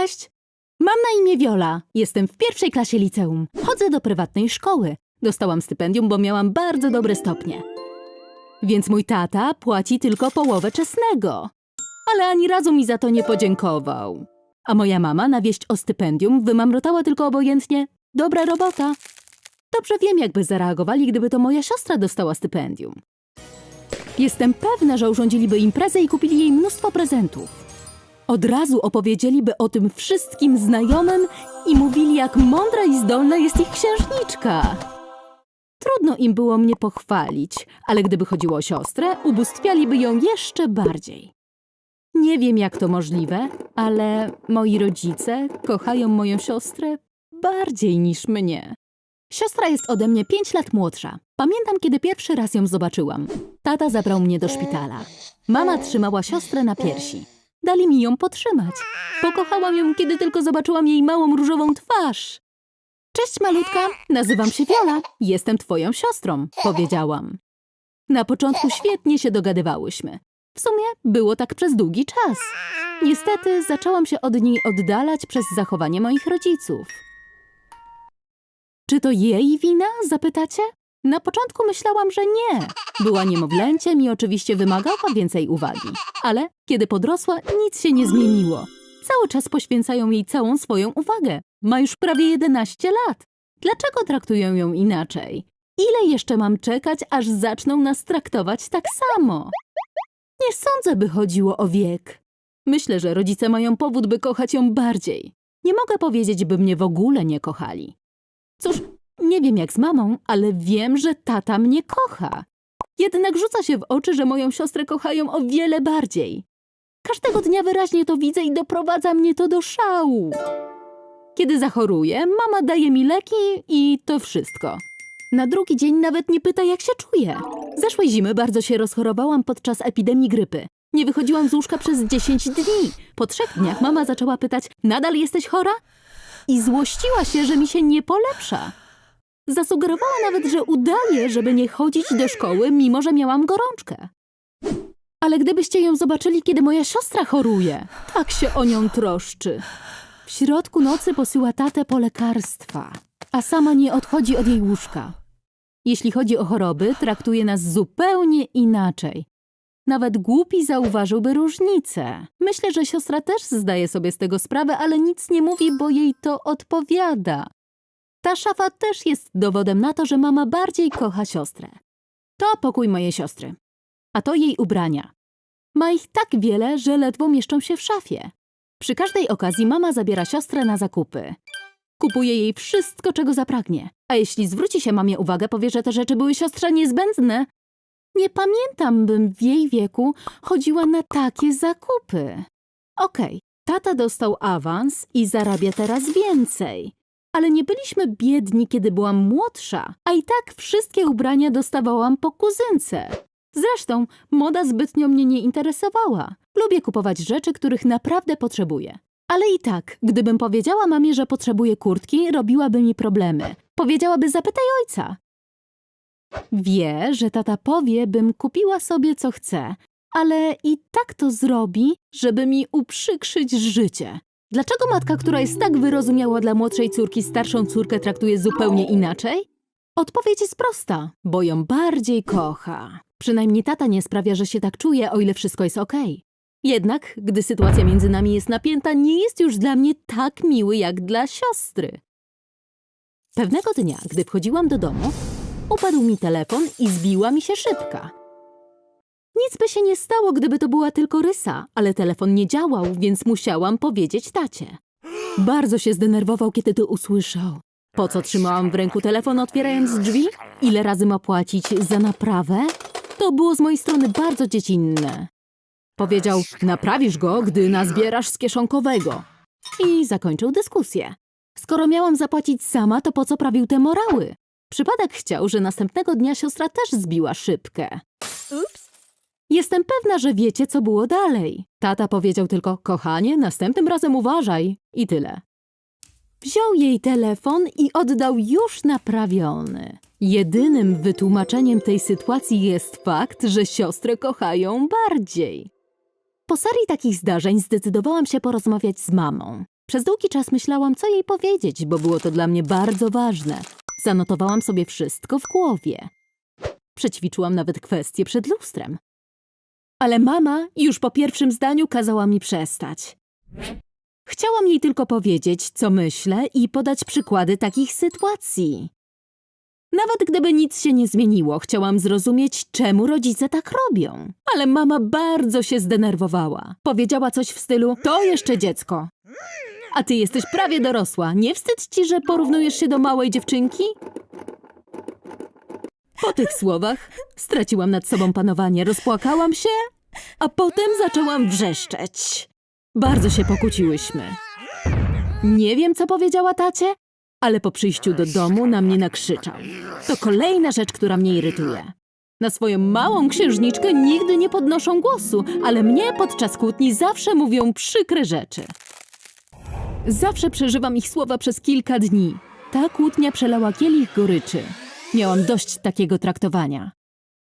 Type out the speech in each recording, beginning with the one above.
Cześć! Mam na imię Wiola. Jestem w pierwszej klasie liceum. Chodzę do prywatnej szkoły. Dostałam stypendium, bo miałam bardzo dobre stopnie. Więc mój tata płaci tylko połowę czesnego. Ale ani razu mi za to nie podziękował. A moja mama na wieść o stypendium wymamrotała tylko obojętnie dobra robota. Dobrze wiem, jakby zareagowali, gdyby to moja siostra dostała stypendium. Jestem pewna, że urządziliby imprezę i kupili jej mnóstwo prezentów. Od razu opowiedzieliby o tym wszystkim znajomym i mówili, jak mądra i zdolna jest ich księżniczka. Trudno im było mnie pochwalić, ale gdyby chodziło o siostrę, ubóstwialiby ją jeszcze bardziej. Nie wiem, jak to możliwe, ale moi rodzice kochają moją siostrę bardziej niż mnie. Siostra jest ode mnie pięć lat młodsza. Pamiętam, kiedy pierwszy raz ją zobaczyłam. Tata zabrał mnie do szpitala. Mama trzymała siostrę na piersi. Dali mi ją potrzymać. Pokochałam ją, kiedy tylko zobaczyłam jej małą różową twarz. Cześć, malutka, nazywam się Wiola. Jestem twoją siostrą, powiedziałam. Na początku świetnie się dogadywałyśmy. W sumie było tak przez długi czas. Niestety zaczęłam się od niej oddalać przez zachowanie moich rodziców. Czy to jej wina? Zapytacie? Na początku myślałam, że nie. Była niemowlęciem i oczywiście wymagała więcej uwagi. Ale kiedy podrosła, nic się nie zmieniło. Cały czas poświęcają jej całą swoją uwagę. Ma już prawie 11 lat. Dlaczego traktują ją inaczej? Ile jeszcze mam czekać, aż zaczną nas traktować tak samo? Nie sądzę, by chodziło o wiek. Myślę, że rodzice mają powód, by kochać ją bardziej. Nie mogę powiedzieć, by mnie w ogóle nie kochali. Cóż, nie wiem jak z mamą, ale wiem, że tata mnie kocha. Jednak rzuca się w oczy, że moją siostrę kochają o wiele bardziej. Każdego dnia wyraźnie to widzę i doprowadza mnie to do szału. Kiedy zachoruję, mama daje mi leki i to wszystko. Na drugi dzień nawet nie pyta, jak się czuję. Zeszłej zimy bardzo się rozchorowałam podczas epidemii grypy. Nie wychodziłam z łóżka przez 10 dni. Po trzech dniach mama zaczęła pytać, nadal jesteś chora? I złościła się, że mi się nie polepsza. Zasugerowała nawet, że udaje, żeby nie chodzić do szkoły, mimo że miałam gorączkę. Ale gdybyście ją zobaczyli, kiedy moja siostra choruje, tak się o nią troszczy. W środku nocy posyła tatę po lekarstwa, a sama nie odchodzi od jej łóżka. Jeśli chodzi o choroby, traktuje nas zupełnie inaczej. Nawet głupi zauważyłby różnicę. Myślę, że siostra też zdaje sobie z tego sprawę, ale nic nie mówi, bo jej to odpowiada. Ta szafa też jest dowodem na to, że mama bardziej kocha siostrę. To pokój mojej siostry. A to jej ubrania. Ma ich tak wiele, że ledwo mieszczą się w szafie. Przy każdej okazji mama zabiera siostrę na zakupy. Kupuje jej wszystko, czego zapragnie. A jeśli zwróci się mamie uwagę, powie, że te rzeczy były siostrze niezbędne. Nie pamiętam, bym w jej wieku chodziła na takie zakupy. Okej, tata dostał awans i zarabia teraz więcej. Ale nie byliśmy biedni, kiedy byłam młodsza, a i tak wszystkie ubrania dostawałam po kuzynce. Zresztą moda zbytnio mnie nie interesowała. Lubię kupować rzeczy, których naprawdę potrzebuję. Ale i tak, gdybym powiedziała mamie, że potrzebuję kurtki, robiłaby mi problemy. Powiedziałaby zapytaj ojca. Wie, że tata powie, bym kupiła sobie co chcę, ale i tak to zrobi, żeby mi uprzykrzyć życie. Dlaczego matka, która jest tak wyrozumiała dla młodszej córki, starszą córkę traktuje zupełnie inaczej? Odpowiedź jest prosta, bo ją bardziej kocha. Przynajmniej tata nie sprawia, że się tak czuje, o ile wszystko jest okej. Jednak, gdy sytuacja między nami jest napięta, nie jest już dla mnie tak miły jak dla siostry. Pewnego dnia, gdy wchodziłam do domu, upadł mi telefon i zbiła mi się szybka. Nic by się nie stało, gdyby to była tylko rysa, ale telefon nie działał, więc musiałam powiedzieć tacie. Bardzo się zdenerwował, kiedy to usłyszał. Po co trzymałam w ręku telefon, otwierając drzwi? Ile razy ma płacić za naprawę? To było z mojej strony bardzo dziecinne. Powiedział, naprawisz go, gdy nazbierasz z kieszonkowego. I zakończył dyskusję. Skoro miałam zapłacić sama, to po co prawił te morały? Przypadek chciał, że następnego dnia siostra też zbiła szybkę. Ups. Jestem pewna, że wiecie, co było dalej. Tata powiedział tylko, kochanie, następnym razem uważaj. I tyle. Wziął jej telefon i oddał już naprawiony. Jedynym wytłumaczeniem tej sytuacji jest fakt, że siostry kochają bardziej. Po serii takich zdarzeń zdecydowałam się porozmawiać z mamą. Przez długi czas myślałam, co jej powiedzieć, bo było to dla mnie bardzo ważne. Zanotowałam sobie wszystko w głowie. Przećwiczyłam nawet kwestie przed lustrem. Ale mama już po pierwszym zdaniu kazała mi przestać. Chciałam jej tylko powiedzieć, co myślę i podać przykłady takich sytuacji. Nawet gdyby nic się nie zmieniło, chciałam zrozumieć, czemu rodzice tak robią. Ale mama bardzo się zdenerwowała. Powiedziała coś w stylu: To jeszcze dziecko. A ty jesteś prawie dorosła. Nie wstyd ci, że porównujesz się do małej dziewczynki? Po tych słowach straciłam nad sobą panowanie, rozpłakałam się, a potem zaczęłam wrzeszczeć. Bardzo się pokłóciłyśmy. Nie wiem, co powiedziała tacie, ale po przyjściu do domu na mnie nakrzyczał. To kolejna rzecz, która mnie irytuje. Na swoją małą księżniczkę nigdy nie podnoszą głosu, ale mnie podczas kłótni zawsze mówią przykre rzeczy. Zawsze przeżywam ich słowa przez kilka dni. Ta kłótnia przelała kielich goryczy. Miałam dość takiego traktowania.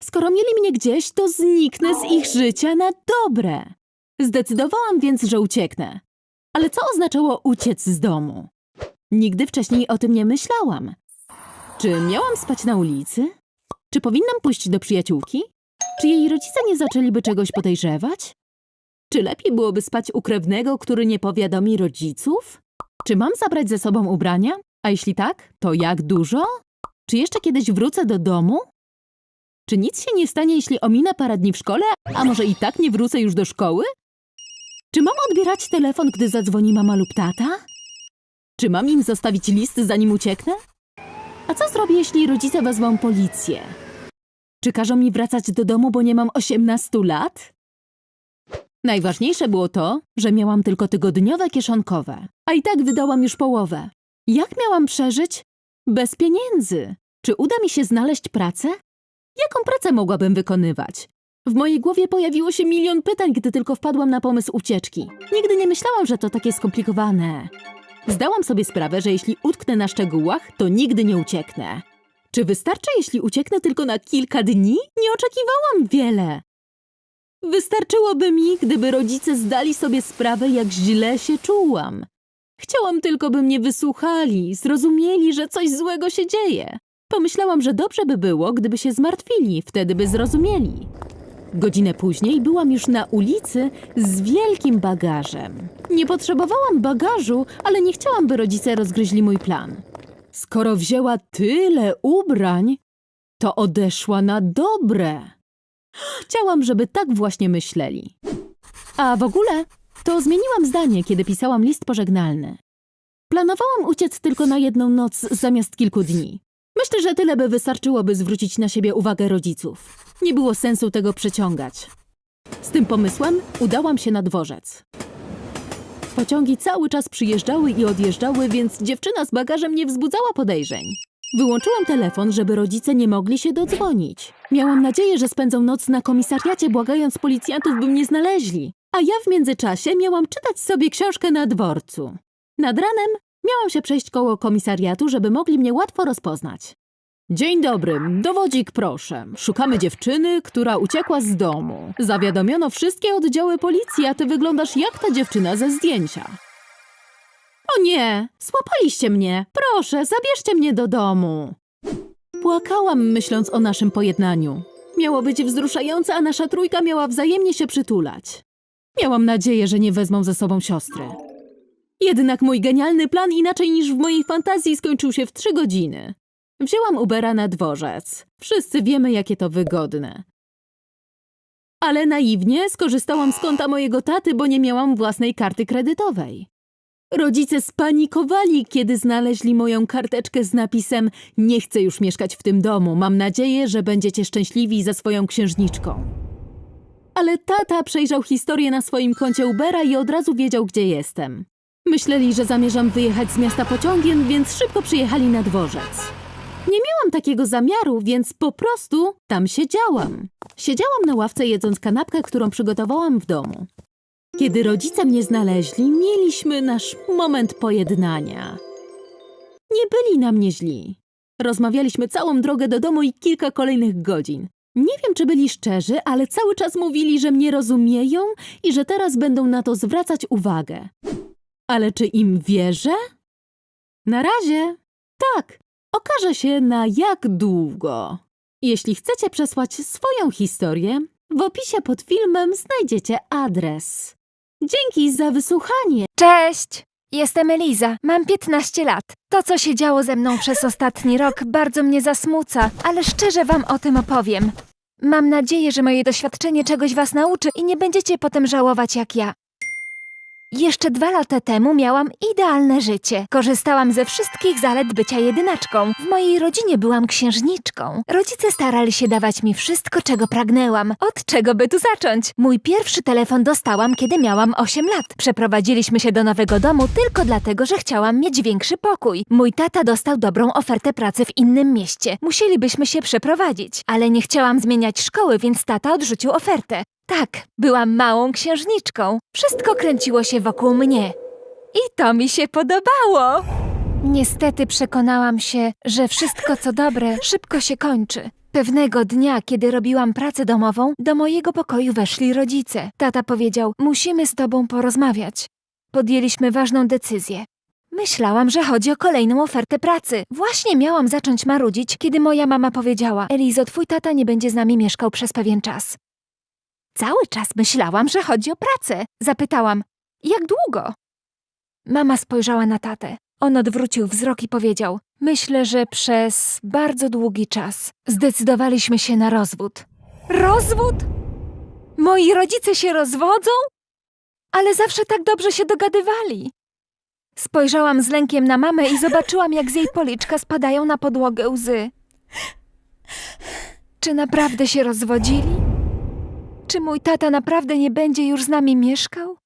Skoro mieli mnie gdzieś, to zniknę z ich życia na dobre. Zdecydowałam więc, że ucieknę. Ale co oznaczało uciec z domu? Nigdy wcześniej o tym nie myślałam. Czy miałam spać na ulicy? Czy powinnam pójść do przyjaciółki? Czy jej rodzice nie zaczęliby czegoś podejrzewać? Czy lepiej byłoby spać u krewnego, który nie powiadomi rodziców? Czy mam zabrać ze sobą ubrania? A jeśli tak, to jak dużo? Czy jeszcze kiedyś wrócę do domu? Czy nic się nie stanie, jeśli ominę parę dni w szkole, a może i tak nie wrócę już do szkoły? Czy mam odbierać telefon, gdy zadzwoni mama lub tata? Czy mam im zostawić list, zanim ucieknę? A co zrobię, jeśli rodzice wezmą policję? Czy każą mi wracać do domu, bo nie mam 18 lat? Najważniejsze było to, że miałam tylko tygodniowe kieszonkowe, a i tak wydałam już połowę. Jak miałam przeżyć? Bez pieniędzy. Czy uda mi się znaleźć pracę? Jaką pracę mogłabym wykonywać? W mojej głowie pojawiło się milion pytań, gdy tylko wpadłam na pomysł ucieczki. Nigdy nie myślałam, że to takie skomplikowane. Zdałam sobie sprawę, że jeśli utknę na szczegółach, to nigdy nie ucieknę. Czy wystarczy, jeśli ucieknę tylko na kilka dni? Nie oczekiwałam wiele. Wystarczyłoby mi, gdyby rodzice zdali sobie sprawę, jak źle się czułam. Chciałam tylko, by mnie wysłuchali, zrozumieli, że coś złego się dzieje. Pomyślałam, że dobrze by było, gdyby się zmartwili, wtedy by zrozumieli. Godzinę później byłam już na ulicy z wielkim bagażem. Nie potrzebowałam bagażu, ale nie chciałam, by rodzice rozgryźli mój plan. Skoro wzięła tyle ubrań, to odeszła na dobre. Chciałam, żeby tak właśnie myśleli. A w ogóle to zmieniłam zdanie, kiedy pisałam list pożegnalny. Planowałam uciec tylko na jedną noc zamiast kilku dni. Myślę, że tyle by wystarczyło, by zwrócić na siebie uwagę rodziców. Nie było sensu tego przeciągać. Z tym pomysłem udałam się na dworzec. Pociągi cały czas przyjeżdżały i odjeżdżały, więc dziewczyna z bagażem nie wzbudzała podejrzeń. Wyłączyłam telefon, żeby rodzice nie mogli się dodzwonić. Miałam nadzieję, że spędzą noc na komisariacie, błagając policjantów, by mnie znaleźli. A ja w międzyczasie miałam czytać sobie książkę na dworcu. Nad ranem miałam się przejść koło komisariatu, żeby mogli mnie łatwo rozpoznać. Dzień dobry, dowodzik proszę. Szukamy dziewczyny, która uciekła z domu. Zawiadomiono wszystkie oddziały policji, a ty wyglądasz jak ta dziewczyna ze zdjęcia. O nie, złapaliście mnie. Proszę, zabierzcie mnie do domu. Płakałam, myśląc o naszym pojednaniu. Miało być wzruszające, a nasza trójka miała wzajemnie się przytulać. Miałam nadzieję, że nie wezmą ze sobą siostry. Jednak mój genialny plan inaczej niż w mojej fantazji skończył się w trzy godziny. Wzięłam Ubera na dworzec. Wszyscy wiemy, jakie to wygodne. Ale naiwnie skorzystałam z konta mojego taty, bo nie miałam własnej karty kredytowej. Rodzice spanikowali, kiedy znaleźli moją karteczkę z napisem Nie chcę już mieszkać w tym domu. Mam nadzieję, że będziecie szczęśliwi ze swoją księżniczką. Ale tata przejrzał historię na swoim koncie Ubera i od razu wiedział, gdzie jestem. Myśleli, że zamierzam wyjechać z miasta pociągiem, więc szybko przyjechali na dworzec. Nie miałam takiego zamiaru, więc po prostu tam siedziałam. Siedziałam na ławce jedząc kanapkę, którą przygotowałam w domu. Kiedy rodzice mnie znaleźli, mieliśmy nasz moment pojednania. Nie byli na mnie źli. Rozmawialiśmy całą drogę do domu i kilka kolejnych godzin. Nie wiem, czy byli szczerzy, ale cały czas mówili, że mnie rozumieją i że teraz będą na to zwracać uwagę. Ale czy im wierzę? Na razie tak. Okaże się na jak długo. Jeśli chcecie przesłać swoją historię, w opisie pod filmem znajdziecie adres. Dzięki za wysłuchanie. Cześć! Jestem Eliza, mam 15 lat. To, co się działo ze mną przez ostatni rok, bardzo mnie zasmuca, ale szczerze wam o tym opowiem. Mam nadzieję, że moje doświadczenie czegoś was nauczy i nie będziecie potem żałować jak ja. Jeszcze dwa lata temu miałam idealne życie. Korzystałam ze wszystkich zalet bycia jedynaczką. W mojej rodzinie byłam księżniczką. Rodzice starali się dawać mi wszystko, czego pragnęłam. Od czego by tu zacząć? Mój pierwszy telefon dostałam, kiedy miałam 8 lat. Przeprowadziliśmy się do nowego domu tylko dlatego, że chciałam mieć większy pokój. Mój tata dostał dobrą ofertę pracy w innym mieście. Musielibyśmy się przeprowadzić, ale nie chciałam zmieniać szkoły, więc tata odrzucił ofertę. Tak, byłam małą księżniczką. Wszystko kręciło się wokół mnie. I to mi się podobało. Niestety przekonałam się, że wszystko co dobre szybko się kończy. Pewnego dnia, kiedy robiłam pracę domową, do mojego pokoju weszli rodzice. Tata powiedział: Musimy z tobą porozmawiać. Podjęliśmy ważną decyzję. Myślałam, że chodzi o kolejną ofertę pracy. Właśnie miałam zacząć marudzić, kiedy moja mama powiedziała: Elizo, twój tata nie będzie z nami mieszkał przez pewien czas. Cały czas myślałam, że chodzi o pracę. Zapytałam: Jak długo? Mama spojrzała na tatę. On odwrócił wzrok i powiedział: Myślę, że przez bardzo długi czas zdecydowaliśmy się na rozwód. Rozwód? Moi rodzice się rozwodzą? Ale zawsze tak dobrze się dogadywali. Spojrzałam z lękiem na mamę i zobaczyłam, jak z jej policzka spadają na podłogę łzy. Czy naprawdę się rozwodzili? Czy mój tata naprawdę nie będzie już z nami mieszkał?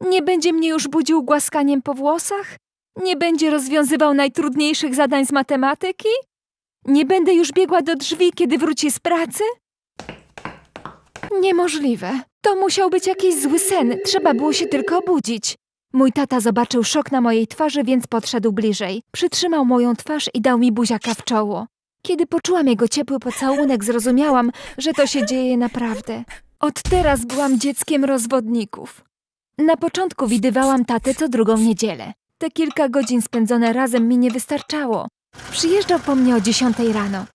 Nie będzie mnie już budził głaskaniem po włosach? Nie będzie rozwiązywał najtrudniejszych zadań z matematyki? Nie będę już biegła do drzwi, kiedy wróci z pracy? Niemożliwe. To musiał być jakiś zły sen. Trzeba było się tylko obudzić. Mój tata zobaczył szok na mojej twarzy, więc podszedł bliżej. Przytrzymał moją twarz i dał mi buziaka w czoło. Kiedy poczułam jego ciepły pocałunek, zrozumiałam, że to się dzieje naprawdę. Od teraz byłam dzieckiem rozwodników. Na początku widywałam tatę co drugą niedzielę. Te kilka godzin spędzone razem mi nie wystarczało. Przyjeżdżał po mnie o dziesiątej rano.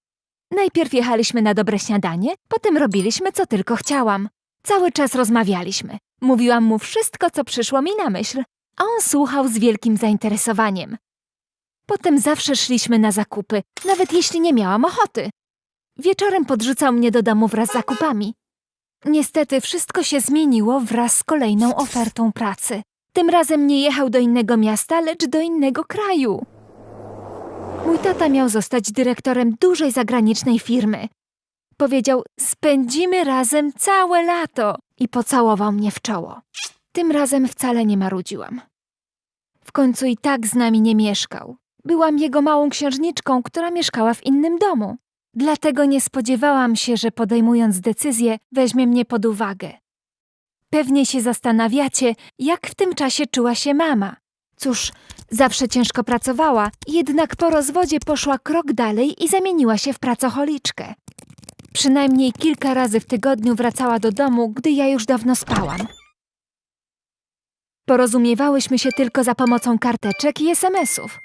Najpierw jechaliśmy na dobre śniadanie, potem robiliśmy co tylko chciałam. Cały czas rozmawialiśmy. Mówiłam mu wszystko, co przyszło mi na myśl, a on słuchał z wielkim zainteresowaniem. Potem zawsze szliśmy na zakupy, nawet jeśli nie miałam ochoty. Wieczorem podrzucał mnie do domu wraz z zakupami. Niestety wszystko się zmieniło wraz z kolejną ofertą pracy. Tym razem nie jechał do innego miasta, lecz do innego kraju. Mój tata miał zostać dyrektorem dużej zagranicznej firmy. Powiedział: Spędzimy razem całe lato i pocałował mnie w czoło. Tym razem wcale nie marudziłam. W końcu i tak z nami nie mieszkał. Byłam jego małą księżniczką, która mieszkała w innym domu. Dlatego nie spodziewałam się, że podejmując decyzję, weźmie mnie pod uwagę. Pewnie się zastanawiacie, jak w tym czasie czuła się mama. Cóż, zawsze ciężko pracowała, jednak po rozwodzie poszła krok dalej i zamieniła się w pracocholiczkę. Przynajmniej kilka razy w tygodniu wracała do domu, gdy ja już dawno spałam. Porozumiewałyśmy się tylko za pomocą karteczek i SMS-ów.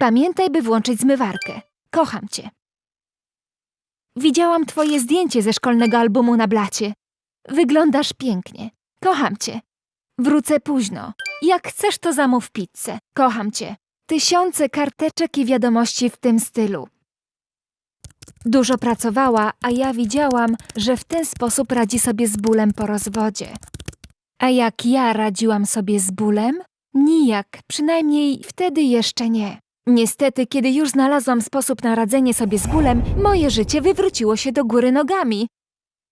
Pamiętaj, by włączyć zmywarkę. Kocham cię. Widziałam twoje zdjęcie ze szkolnego albumu na blacie. Wyglądasz pięknie. Kocham cię. Wrócę późno. Jak chcesz, to zamów pizzę. Kocham cię. Tysiące karteczek i wiadomości w tym stylu. Dużo pracowała, a ja widziałam, że w ten sposób radzi sobie z bólem po rozwodzie. A jak ja radziłam sobie z bólem? Nijak, przynajmniej wtedy jeszcze nie. Niestety, kiedy już znalazłam sposób na radzenie sobie z bólem, moje życie wywróciło się do góry nogami.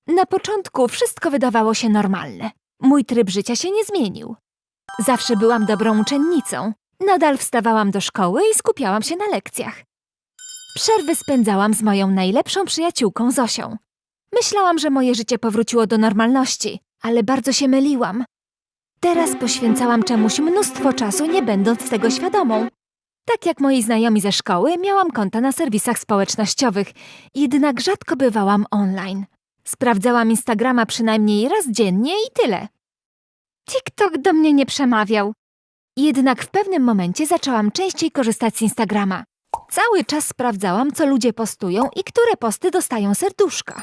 Na początku wszystko wydawało się normalne. Mój tryb życia się nie zmienił. Zawsze byłam dobrą uczennicą. Nadal wstawałam do szkoły i skupiałam się na lekcjach. Przerwy spędzałam z moją najlepszą przyjaciółką Zosią. Myślałam, że moje życie powróciło do normalności, ale bardzo się myliłam. Teraz poświęcałam czemuś mnóstwo czasu, nie będąc tego świadomą. Tak jak moi znajomi ze szkoły, miałam konta na serwisach społecznościowych, jednak rzadko bywałam online. Sprawdzałam Instagrama przynajmniej raz dziennie i tyle. TikTok do mnie nie przemawiał. Jednak w pewnym momencie zaczęłam częściej korzystać z Instagrama. Cały czas sprawdzałam, co ludzie postują i które posty dostają serduszka.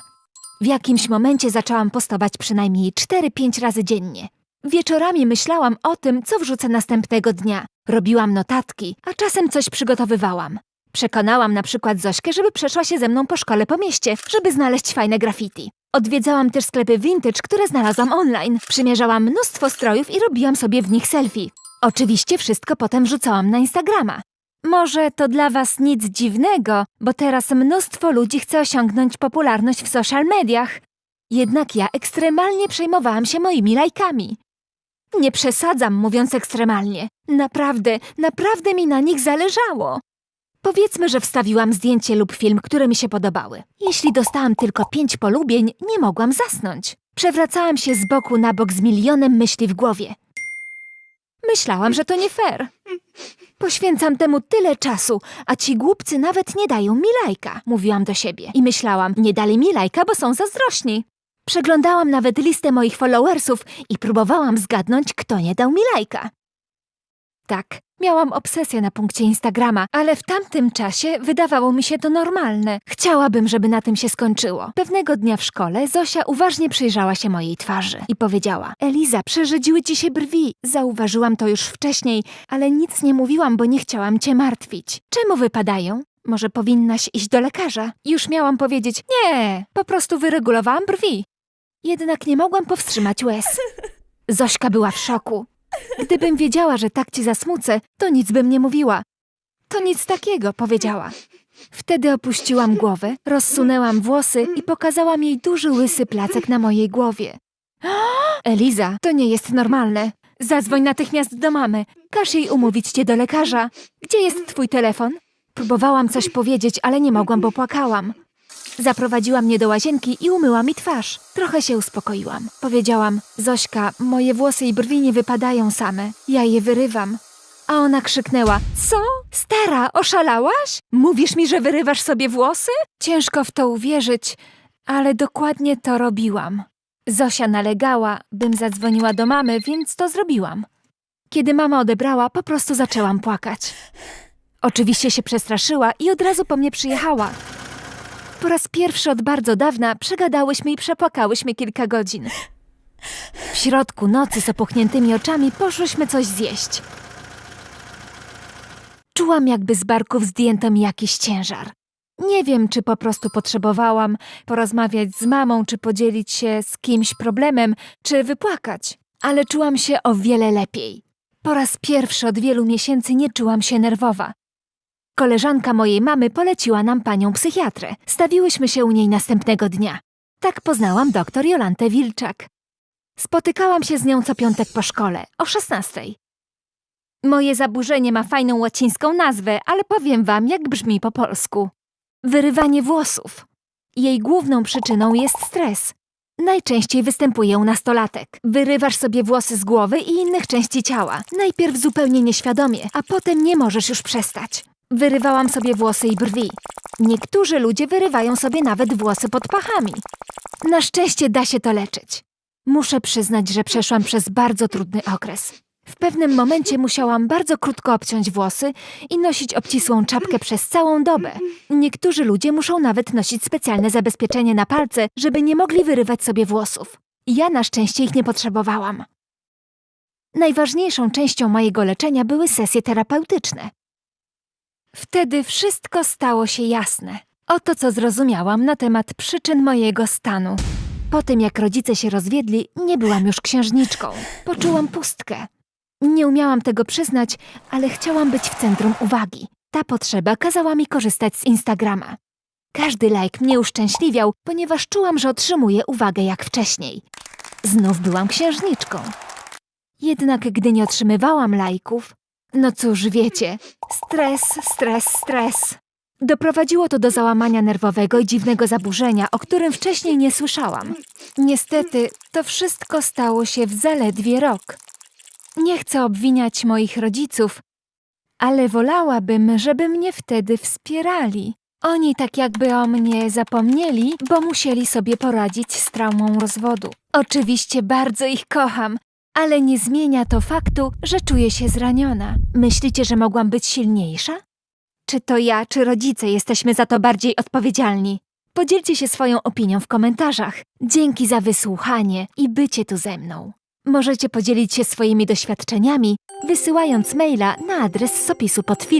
W jakimś momencie zaczęłam postować przynajmniej 4-5 razy dziennie. Wieczorami myślałam o tym, co wrzucę następnego dnia. Robiłam notatki, a czasem coś przygotowywałam. Przekonałam na przykład Zośkę, żeby przeszła się ze mną po szkole po mieście, żeby znaleźć fajne graffiti. Odwiedzałam też sklepy vintage, które znalazłam online. Przymierzałam mnóstwo strojów i robiłam sobie w nich selfie. Oczywiście wszystko potem wrzucałam na Instagrama. Może to dla was nic dziwnego, bo teraz mnóstwo ludzi chce osiągnąć popularność w social mediach. Jednak ja ekstremalnie przejmowałam się moimi lajkami. Nie przesadzam, mówiąc ekstremalnie. Naprawdę, naprawdę mi na nich zależało. Powiedzmy, że wstawiłam zdjęcie lub film, które mi się podobały. Jeśli dostałam tylko pięć polubień, nie mogłam zasnąć. Przewracałam się z boku na bok z milionem myśli w głowie. Myślałam, że to nie fair. Poświęcam temu tyle czasu, a ci głupcy nawet nie dają mi lajka, mówiłam do siebie. I myślałam, nie dali mi lajka, bo są zazdrośni. Przeglądałam nawet listę moich followersów i próbowałam zgadnąć, kto nie dał mi lajka. Tak, miałam obsesję na punkcie Instagrama, ale w tamtym czasie wydawało mi się to normalne. Chciałabym, żeby na tym się skończyło. Pewnego dnia w szkole Zosia uważnie przyjrzała się mojej twarzy i powiedziała: Eliza, przerzedziły ci się brwi. Zauważyłam to już wcześniej, ale nic nie mówiłam, bo nie chciałam cię martwić. Czemu wypadają? Może powinnaś iść do lekarza? Już miałam powiedzieć: Nie, po prostu wyregulowałam brwi. Jednak nie mogłam powstrzymać łez. Zośka była w szoku. Gdybym wiedziała, że tak ci zasmucę, to nic bym nie mówiła. To nic takiego, powiedziała. Wtedy opuściłam głowę, rozsunęłam włosy i pokazałam jej duży łysy placek na mojej głowie. Eliza, to nie jest normalne. Zadzwoń natychmiast do mamy. Każ jej umówić cię do lekarza. Gdzie jest twój telefon? Próbowałam coś powiedzieć, ale nie mogłam, bo płakałam. Zaprowadziła mnie do łazienki i umyła mi twarz. Trochę się uspokoiłam. Powiedziałam, Zośka, moje włosy i brwi nie wypadają same. Ja je wyrywam. A ona krzyknęła, co? Stara, oszalałaś? Mówisz mi, że wyrywasz sobie włosy? Ciężko w to uwierzyć, ale dokładnie to robiłam. Zosia nalegała, bym zadzwoniła do mamy, więc to zrobiłam. Kiedy mama odebrała, po prostu zaczęłam płakać. Oczywiście się przestraszyła i od razu po mnie przyjechała. Po raz pierwszy od bardzo dawna przegadałyśmy i przepłakałyśmy kilka godzin. W środku nocy z opuchniętymi oczami poszłyśmy coś zjeść. Czułam, jakby z barków zdjęto mi jakiś ciężar. Nie wiem, czy po prostu potrzebowałam porozmawiać z mamą, czy podzielić się z kimś problemem, czy wypłakać, ale czułam się o wiele lepiej. Po raz pierwszy od wielu miesięcy nie czułam się nerwowa. Koleżanka mojej mamy poleciła nam panią psychiatrę. Stawiłyśmy się u niej następnego dnia. Tak poznałam doktor Jolantę Wilczak. Spotykałam się z nią co piątek po szkole, o 16. Moje zaburzenie ma fajną łacińską nazwę, ale powiem wam, jak brzmi po polsku. Wyrywanie włosów. Jej główną przyczyną jest stres. Najczęściej występuje u nastolatek. Wyrywasz sobie włosy z głowy i innych części ciała. Najpierw zupełnie nieświadomie, a potem nie możesz już przestać. Wyrywałam sobie włosy i brwi. Niektórzy ludzie wyrywają sobie nawet włosy pod pachami. Na szczęście da się to leczyć. Muszę przyznać, że przeszłam przez bardzo trudny okres. W pewnym momencie musiałam bardzo krótko obciąć włosy i nosić obcisłą czapkę przez całą dobę. Niektórzy ludzie muszą nawet nosić specjalne zabezpieczenie na palce, żeby nie mogli wyrywać sobie włosów. Ja na szczęście ich nie potrzebowałam. Najważniejszą częścią mojego leczenia były sesje terapeutyczne. Wtedy wszystko stało się jasne. Oto co zrozumiałam na temat przyczyn mojego stanu. Po tym, jak rodzice się rozwiedli, nie byłam już księżniczką. Poczułam pustkę. Nie umiałam tego przyznać, ale chciałam być w centrum uwagi. Ta potrzeba kazała mi korzystać z Instagrama. Każdy like mnie uszczęśliwiał, ponieważ czułam, że otrzymuję uwagę jak wcześniej. Znów byłam księżniczką. Jednak gdy nie otrzymywałam lajków, no cóż, wiecie, stres, stres, stres. Doprowadziło to do załamania nerwowego i dziwnego zaburzenia, o którym wcześniej nie słyszałam. Niestety, to wszystko stało się w zaledwie rok. Nie chcę obwiniać moich rodziców, ale wolałabym, żeby mnie wtedy wspierali. Oni tak jakby o mnie zapomnieli, bo musieli sobie poradzić z traumą rozwodu. Oczywiście bardzo ich kocham, ale nie zmienia to faktu, że czuję się zraniona. Myślicie, że mogłam być silniejsza? Czy to ja, czy rodzice jesteśmy za to bardziej odpowiedzialni? Podzielcie się swoją opinią w komentarzach. Dzięki za wysłuchanie i bycie tu ze mną. Możecie podzielić się swoimi doświadczeniami, wysyłając maila na adres z opisu pod filmem.